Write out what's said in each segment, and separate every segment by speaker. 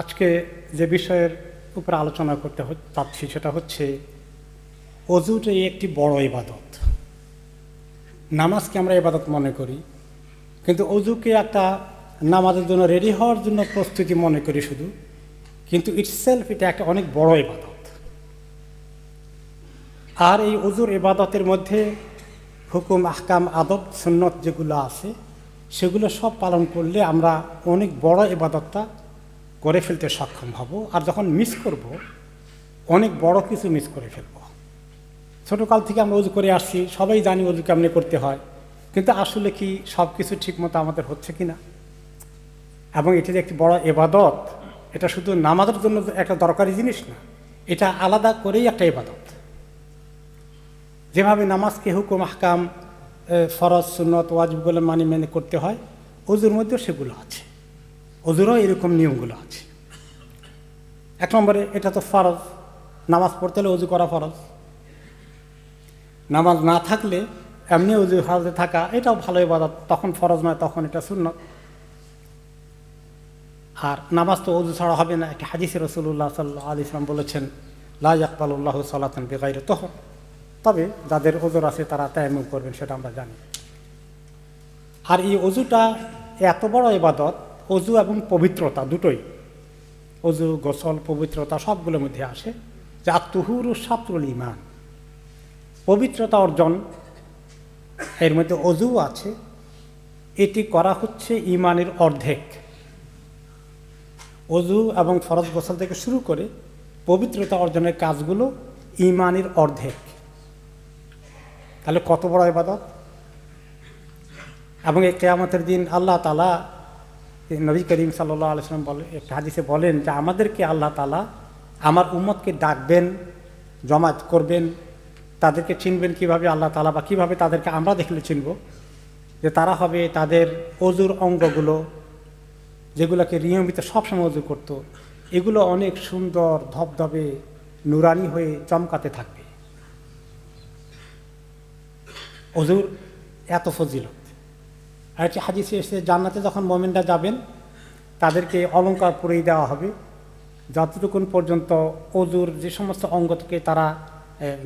Speaker 1: আজকে যে বিষয়ের উপর আলোচনা করতে চাচ্ছি সেটা হচ্ছে অজুটাই একটি বড় ইবাদত। নামাজকে আমরা ইবাদত মনে করি, কিন্তু অজুকে একটা নামাজের জন্য রেডি হওয়ার জন্য প্রস্তুতি মনে করি শুধু, কিন্তু ইটসেলফ এটা একটা অনেক বড় ইবাদত। আর এই অজুর ইবাদতের মধ্যে হুকুম, আহকাম, আদব, সুন্নত যেগুলো আছে, সেগুলো সব পালন করলে আমরা অনেক বড় ইবাদতটা করে ফেলতে সক্ষম হব। আর যখন মিস করব, অনেক বড় কিছু মিস করে ফেলব। ছোটোকাল থেকে আমরা উজু করে আসছি, সবাই জানি উজু কেমনি করতে হয়। কিন্তু আসলে কি সব কিছু ঠিকমতো আমাদের হচ্ছে কি না এবং এটি যে একটি বড় এবাদত, এটা শুধু নামাজের জন্য একটা দরকারি জিনিস না, এটা আলাদা করেই একটা ইবাদত যেভাবে নামাজকে হুকুম হাকাম ফরজ, সুন্নত ওয়াজিবগুলো মানি মেনে করতে হয় অজুর মধ্যেও সেগুলো আছে। অজুরও এরকম নিয়মগুলো আছে। এক নম্বরে, এটা তো ফরজ। নামাজ পড়তে হলে অজু করা ফরজ। নামাজ না থাকলে এমনি অজু হাজতে থাকা, এটাও ভালো ইবাদত। তখন ফরজ নয়, তখন এটা শূন্য আর নামাজ তো অজু ছাড়া হবে না। একটা হাদিসে রসুল্লাহ সাল্লাহ আলি ইসলাম বলেছেন, লা ইয়াকবাল্লাহ সাল্লাতন বেগাইরে তখন তবে যাদের ওজোর আছে তারা তায়ামুম করবেন, সেটা আমরা জানি। আর এই অজুটা এত বড় ইবাদত অজু এবং পবিত্রতা দুটোই। অজু, গোসল, পবিত্রতা সবগুলোর মধ্যে আসে। যে আত্মহুরু সাতরুল ইমান পবিত্রতা অর্জন, এর মধ্যে অজু আছে। এটি করা হচ্ছে ইমানের অর্ধেক। অজু এবং ফরজ গোসল থেকে শুরু করে পবিত্রতা অর্জনের কাজগুলো ইমানের অর্ধেক। তাহলে কত বড় ইবাদত? এবং এই কেয়ামতের দিন আল্লাহ তালা নবী করিম সাল্লাহ আলসালাম বলে একটা হাদিসে বলেন যে আমাদেরকে আল্লাহ তালা আমার উম্মতকে ডাকবেন জমাত করবেন, তাদেরকে চিনবেন কীভাবে আল্লাহ তালা বা কীভাবে তাদেরকে আমরা দেখলে চিনব। যে তারা হবে তাদের অজুর অঙ্গগুলো, যেগুলোকে নিয়মিত সবসময় অজু করতো। এগুলো অনেক সুন্দর ধবধবে নুরানি হয়ে চমকাতে থাকবে। অজুর এত ফজিলত। আর একটি হাদিসে এসে জান্নাতে যখন মোমেনরা যাবেন, তাদেরকে অলঙ্কার পরিয়ে দেওয়া হবে। যতটুকুন পর্যন্ত অজুর যে সমস্ত অঙ্গ থেকে তারা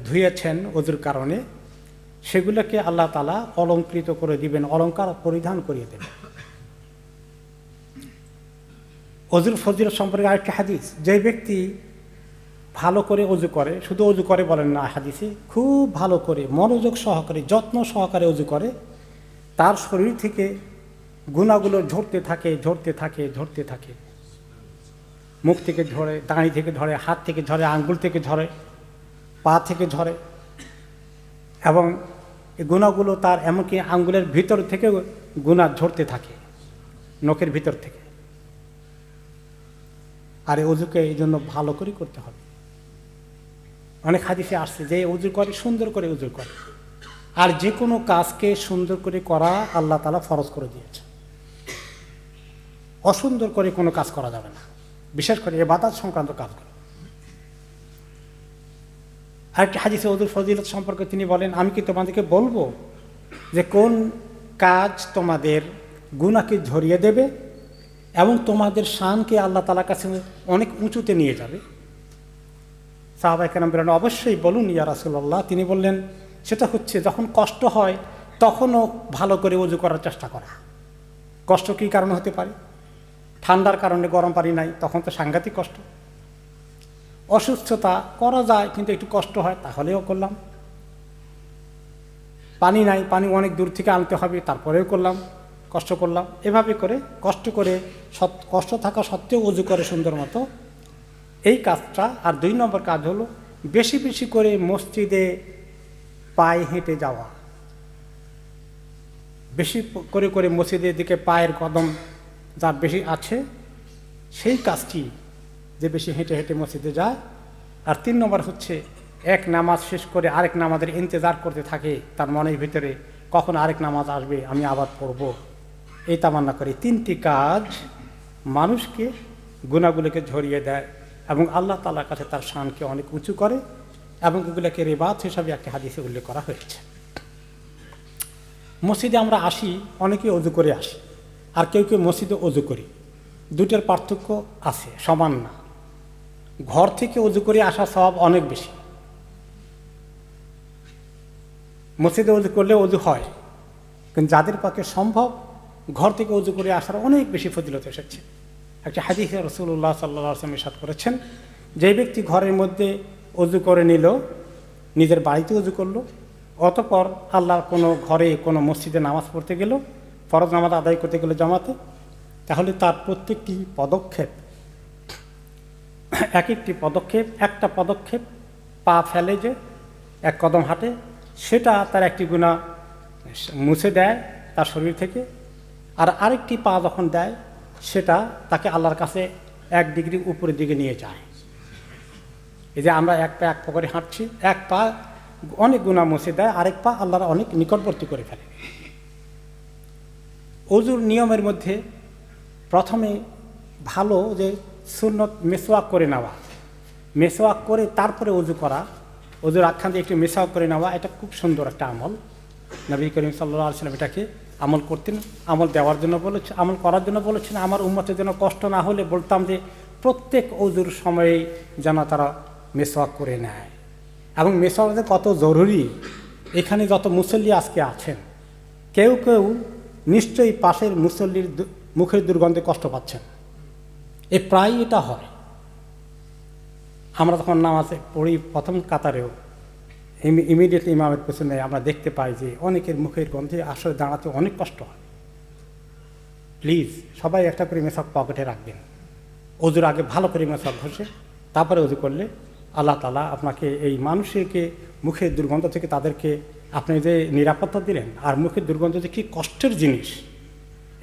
Speaker 1: ধুয়েছেন অজুর কারণে, সেগুলোকে আল্লাহ তালা অলঙ্কৃত করে দিবেন অলঙ্কার পরিধান করিয়ে দেবেন। অজুর ফজিলত সম্পর্কে আরেকটি হাদিস, যে ব্যক্তি ভালো করে অজু করে, শুধু অজু করে বলেন না হাদিসে, খুব ভালো করে মনোযোগ সহকারে, যত্ন সহকারে অজু করে তার শরীর থেকে গুণাগুলো ঝরতে থাকে ঝরতে থাকে ঝরতে থাকে। মুখ থেকে ঝরে, দাঁড়ি থেকে ঝরে, হাত থেকে ঝরে, আঙ্গুল থেকে ঝরে, পা থেকে ঝরে। এবং এই গুণাগুলো তার এমনকি আঙ্গুলের ভিতর থেকে গুণা ঝরতে থাকে, নখের ভিতর থেকে। আর এই অজুকে এই জন্য ভালো করে করতে হবে। অনেক হাদিসে আসছে যে উজু করে, সুন্দর করে উজু করে। আর যে কোনো কাজকে সুন্দর করে করা আল্লাহ তালা ফরজ করে দিয়েছে অসুন্দর করে কোনো কাজ করা যাবে না। বিশেষ করে এ বাতাস সংক্রান্ত কাজগুলো। আরেকটি হাদিসে অজুর ফজিলত সম্পর্কে তিনি বলেন, আমি কি তোমাদেরকে বলব যে কোন কাজ তোমাদের গুণাকে ঝরিয়ে দেবে এবং তোমাদের শানকে আল্লাহ তালার কাছে অনেক উঁচুতে নিয়ে যাবে? সাহাবাই কেন অবশ্যই বলুন ইয়া রাসুল্লাহ তিনি বললেন সেটা হচ্ছে যখন কষ্ট হয়, তখনও ভালো করে উজু করার চেষ্টা করা। কষ্ট কী কারণে হতে পারে? ঠান্ডার কারণে গরম পানি নাই, তখন তো সাংঘাতিক কষ্ট। অসুস্থতা করা যায়, কিন্তু একটু কষ্ট হয়, তাহলেও করলাম। পানি নাই, পানি অনেক দূর থেকে আনতে হবে, তারপরেও করলাম, কষ্ট করলাম। এভাবে করে কষ্ট করে সৎ- কষ্ট থাকা সত্ত্বেও উজু করে সুন্দর মতো। এই কাজটা, আর দুই নম্বর কাজ হলো, বেশি বেশি করে মসজিদে পায়ে হেঁটে যাওয়া। বেশি করে করে মসজিদের দিকে পায়ের কদম যার বেশি আছে, সেই কাজটি যে বেশি হেঁটে হেঁটে মসজিদে যায়। আর তিন নম্বর হচ্ছে, এক নামাজ শেষ করে আরেক নামাজের ইন্তজার করতে থাকে, তার মনের ভিতরে কখন আরেক নামাজ আসবে আমি আবার পড়ব। এই তামান্না করে তিনটি কাজ মানুষকে গুণাগুলোকে ঝরিয়ে দেয় এবং আল্লাহ তালার কাছে তার শানকে অনেক উঁচু করে। এবং এগুলোকে রেবাত হিসাবে একটা হাদিসে উল্লেখ করা হয়েছে। মসজিদে আমরা আসি, অনেকে অজু করে আসি, আর কেউ কেউ মসজিদে অজু করি। দুটোর পার্থক্য আছে, সমান না। ঘর থেকে উজু করে আসা সব অনেক বেশি। মসজিদে উজু করলে উজু হয়, কিন্তু যাদের পক্ষে সম্ভব, ঘর থেকে উজু করে আসার অনেক বেশি ফজিলত এসেছে। একটা হাদিসে রসুল্লাহ সাল্লাহ আসলাম করেছেন, যে ব্যক্তি ঘরের মধ্যে উজু করে নিল, নিজের বাড়িতে উজু করল। অতপর আল্লাহর কোনো ঘরে, কোনো মসজিদে নামাজ পড়তে গেল, ফরজ নামাজ আদায় করতে গেলে জামাতে। তাহলে তার প্রত্যেকটি পদক্ষেপ, এক একটি পদক্ষেপ, একটা পদক্ষেপ, পা ফেলে যে, এক কদম হাঁটে, সেটা তার একটি গুণা মুছে দেয় তার শরীর থেকে। আর আরেকটি পা যখন দেয়, সেটা তাকে আল্লাহর কাছে এক ডিগ্রি উপরের দিকে নিয়ে যায়। এই যে আমরা এক পা এক পা করে হাঁটছি, এক পা অনেক গুণা মুছে দেয়, আরেক পা আল্লাহর অনেক নিকটবর্তী করে ফেলে। অজুর নিয়মের মধ্যে প্রথমে ভালো যে সুন্নত মেসোয়াক করে নেওয়া। মেসোয়াক করে তারপরে অজু করা। অজুর আখ্যান দিয়ে একটু মেসোয়াক করে নেওয়া, এটা খুব সুন্দর একটা আমল। নবী করিম সাল্লাহ আলসালাম এটাকে আমল করতেন, আমল দেওয়ার জন্য বলেছে আমল করার জন্য বলেছেন, আমার উন্মতের জন্য কষ্ট না হলে বলতাম যে প্রত্যেক অজুর সময়ে যেন তারা মেসোয়াক করে নেয়। এবং মেসোয়াক যে কত জরুরি, এখানে যত মুসল্লি আজকে আছেন, কেউ কেউ নিশ্চয়ই পাশের মুসল্লির মুখের দুর্গন্ধে কষ্ট পাচ্ছেন। এ প্রায় এটা হয়। আমরা তখন নামাজে পড়ি প্রথম কাতারেও ইমিডিয়েটলি ইমামের পেছনে আমরা দেখতে পাই যে অনেকের মুখের গন্ধে আসলে দাঁড়াতে অনেক কষ্ট হয়। প্লিজ সবাই একটা করে মেশক পকেটে রাখবেন। অজুর আগে ভালো করে মেশক ঘষে, তারপরে অজু করলে আল্লাহ তালা আপনাকে এই মানুষকে মুখের দুর্গন্ধ থেকে তাদেরকে আপনি যে নিরাপত্তা দিলেন আর মুখের দুর্গন্ধ যে কী কষ্টের জিনিস,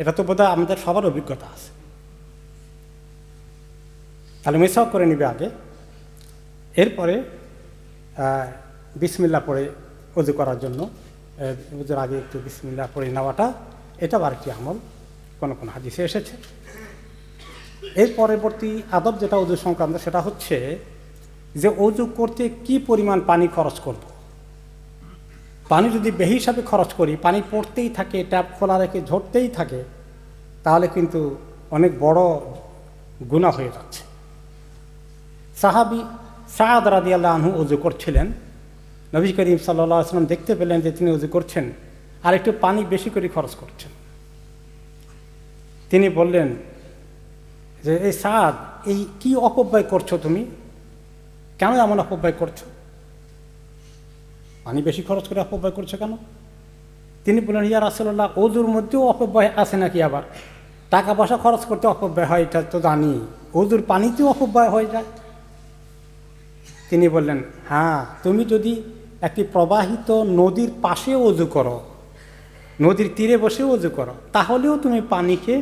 Speaker 1: এটা তো বোধহয় আমাদের সবার অভিজ্ঞতা আছে। তাহলে মেশক করে নিবে আগে। এরপরে বিসমিল্লা পড়ে অজু করার জন্য অজুর আগে একটু বিসমিল্লা পড়ে নেওয়াটা এটা আরেকটি আমল, কোনো কোনো হাদিসে এসেছে। এর পরবর্তী আদব যেটা অজু সংক্রান্ত, সেটা হচ্ছে যে অজু করতে কি পরিমাণ পানি খরচ করব। পানি যদি বেহি হিসাবে খরচ করি, পানি পড়তেই থাকে, ট্যাপ খোলা রেখে ঝরতেই থাকে, তাহলে কিন্তু অনেক বড় গুণা হয়ে যাচ্ছে। সাহাবি সাহাদ রাদি আল্লাহ আনহু উজু করছিলেন। নবী করিম সাল্লাহ আসলাম দেখতে পেলেন যে তিনি উজু করছেন আর একটু পানি বেশি করে খরচ করছেন। তিনি বললেন যে, এই সাদ, এই কি অপব্যয় করছ তুমি? কেন এমন অপব্যয় করছ? পানি বেশি খরচ করে অপব্যয় করছ কেন? তিনি বললেন, ইয়া রাসুল্লাহ অজুর মধ্যেও অপব্যয় আছে নাকি আবার? টাকা পয়সা খরচ করতে অপব্যয় হয়, এটা তো জানি। অজুর পানিতেও অপব্যয় হয়ে যায়। তিনি বললেন হ্যাঁ তুমি যদি একটি প্রবাহিত নদীর পাশে অজু করো, নদীর তীরে বসে অজু করো, তাহলেও তুমি পানিকে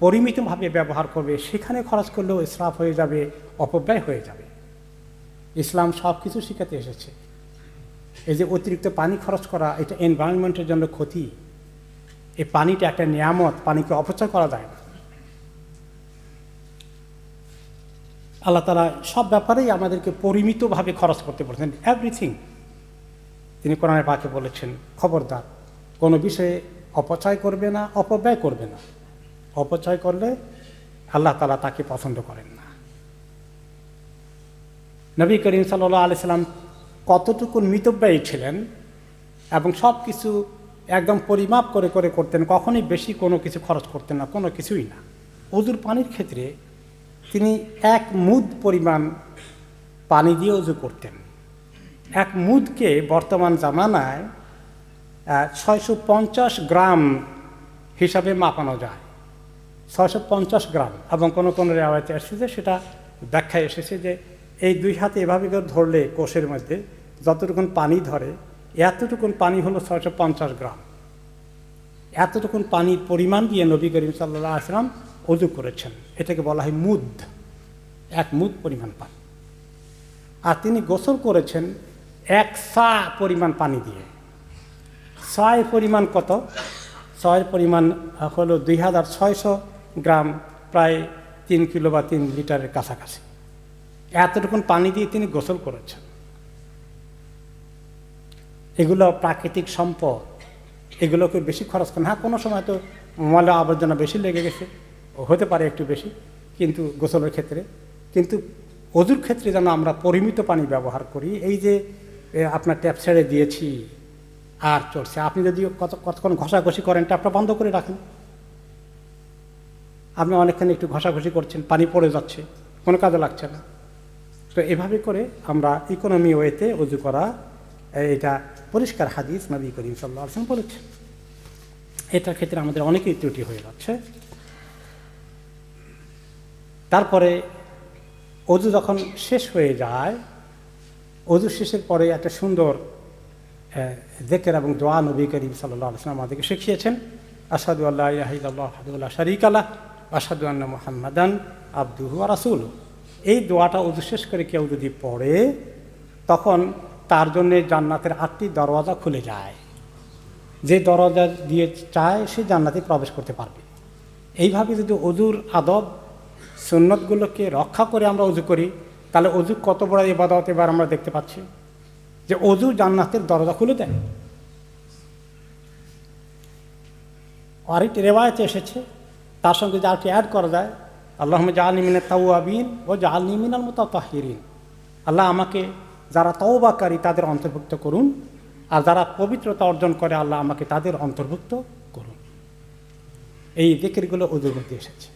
Speaker 1: পরিমিতভাবে ব্যবহার করবে। সেখানে খরচ করলেও ইসরাফ হয়ে যাবে, অপব্যয় হয়ে যাবে। ইসলাম সব কিছু শিখাতে এসেছে। এই যে অতিরিক্ত পানি খরচ করা, এটা এনভায়রনমেন্টের জন্য ক্ষতি। এই পানিটা একটা নিয়ামত, পানিকে অপচয় করা যায় না। আল্লাহ তালা সব ব্যাপারেই আমাদেরকে পরিমিতভাবে খরচ করতে বলেছেন। এভরিথিং তিনি কোরআনে পাকে বলেছেন, খবরদার, কোনো বিষয়ে অপচয় করবে না, অপব্যয় করবে না। অপচয় করলে আল্লাহ তালা তাকে পছন্দ করেন। নবী করিম সাল্লাহ আলি সাল্লাম কতটুকু মিতব্যয়ী ছিলেন এবং সব কিছু একদম পরিমাপ করে করে করতেন, কখনই বেশি কোনো কিছু খরচ করতেন না, কোনো কিছুই না। অজুর পানির ক্ষেত্রে তিনি এক মুদ পরিমাণ পানি দিয়ে অজু করতেন। এক মুদকে বর্তমান জামানায় ছয়শো পঞ্চাশ গ্রাম হিসাবে মাপানো যায়। ছয়শো পঞ্চাশ গ্রাম এবং কোনো কোনো রেওয়ায়তে এসেছে, সেটা ব্যাখ্যায় এসেছে যে এই দুই হাতে এভাবে করে ধরলে কোষের মধ্যে যতটুকুন পানি ধরে, এতটুকুন পানি হলো ছয়শো পঞ্চাশ গ্রাম। এতটুকুন পানির পরিমাণ দিয়ে নবী করিম সাল্লাহ আসলাম অজু করেছেন। এটাকে বলা হয় মুদ। এক মুদ পরিমাণ পানি। আর তিনি গোসল করেছেন এক সা পরিমাণ পানি দিয়ে। ছয় পরিমাণ কত? ছয়ের পরিমাণ হলো দুই হাজার ছয়শো গ্রাম, প্রায় তিন কিলো বা তিন লিটারের কাছাকাছি। এতটুকুন পানি দিয়ে তিনি গোসল করেছেন। এগুলো প্রাকৃতিক সম্পদ। এগুলোকে বেশি খরচ করেন। হ্যাঁ কোনো সময় তো ময়লা আবর্জনা বেশি লেগে গেছে। হতে পারে একটু বেশি, কিন্তু গোসলের ক্ষেত্রে। কিন্তু অজুর ক্ষেত্রে যেন আমরা পরিমিত পানি ব্যবহার করি, এই যে আপনার ট্যাপ ছেড়ে দিয়েছি, আর চলছে। আপনি যদি কত, কতক্ষণ ঘষাঘষি করেন, ট্যাপটা বন্ধ করে রাখেন। আপনি অনেকখানি একটু ঘষাঘষি করছেন, পানি পড়ে যাচ্ছে, কোনো কাজে লাগছে না। তো এভাবে করে আমরা ইকোনমি ওয়েতে উজু করা এটা পরিষ্কার হাদিস নবী করিম সাল্লাহ বলেছেন। এটার ক্ষেত্রে আমাদের অনেকেই ত্রুটি হয়ে যাচ্ছে। তারপরে অজু যখন শেষ হয়ে যায় অজু শেষের পরে একটা সুন্দর জেকের এবং দোয়া নবী করিম সাল্লাহ আসলাম আমাদেরকে শিখিয়েছেন আসাদু আল্লাহ ইয়াহিদাল্লাহ হাদুল্লাহ শরিক আল্লাহ আসাদু আন্না মোহাম্মদান আব্দুহু রাসুল এই দোয়াটা অজু শেষ করে কেউ যদি পড়ে, তখন তার জন্য জান্নাতের আটটি দরওয়াজা খুলে যায়। যে দরজা দিয়ে চায় সে জান্নাতে প্রবেশ করতে পারবে। এইভাবে যদি অজুর আদব, সুন্নতগুলোকে রক্ষা করে আমরা অজু করি, তাহলে অজু কত বড় ইবাদত এবার আমরা দেখতে পাচ্ছি। যে অজু জান্নাতের দরজা খুলে দেয়। আরেকটি রেওয়ায়তে এসেছে, তার সঙ্গে যে আরেকটি অ্যাড করা যায় আল্লাহ জাহাল তাউ আবিন ও জাহাল নিমিনাল মতো তাহিরিন আল্লাহ আমাকে যারা তওবাকারী তাদের অন্তর্ভুক্ত করুন, আর যারা পবিত্রতা অর্জন করে, আল্লাহ আমাকে তাদের অন্তর্ভুক্ত করুন। এই দিকেরগুলো অজুর মধ্যে এসেছে।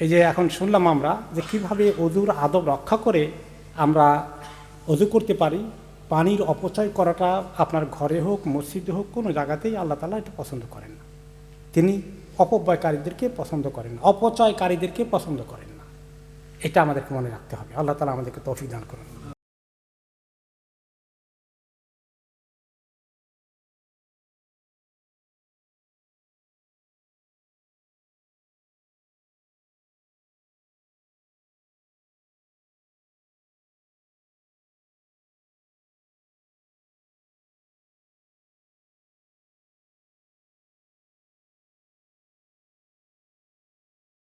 Speaker 1: এই যে এখন শুনলাম আমরা যে কীভাবে অজুর আদব রক্ষা করে আমরা অজু করতে পারি, পানির অপচয় করাটা আপনার ঘরে হোক, মসজিদে হোক, কোনো জায়গাতেই আল্লাহ তালা এটা পছন্দ করেন না। তিনি অপব্যয়কারীদেরকে পছন্দ করেন না, অপচয়কারীদেরকে পছন্দ করেন না। এটা আমাদেরকে মনে রাখতে হবে। আল্লাহ তালা আমাদেরকে তফিদান দান করুন।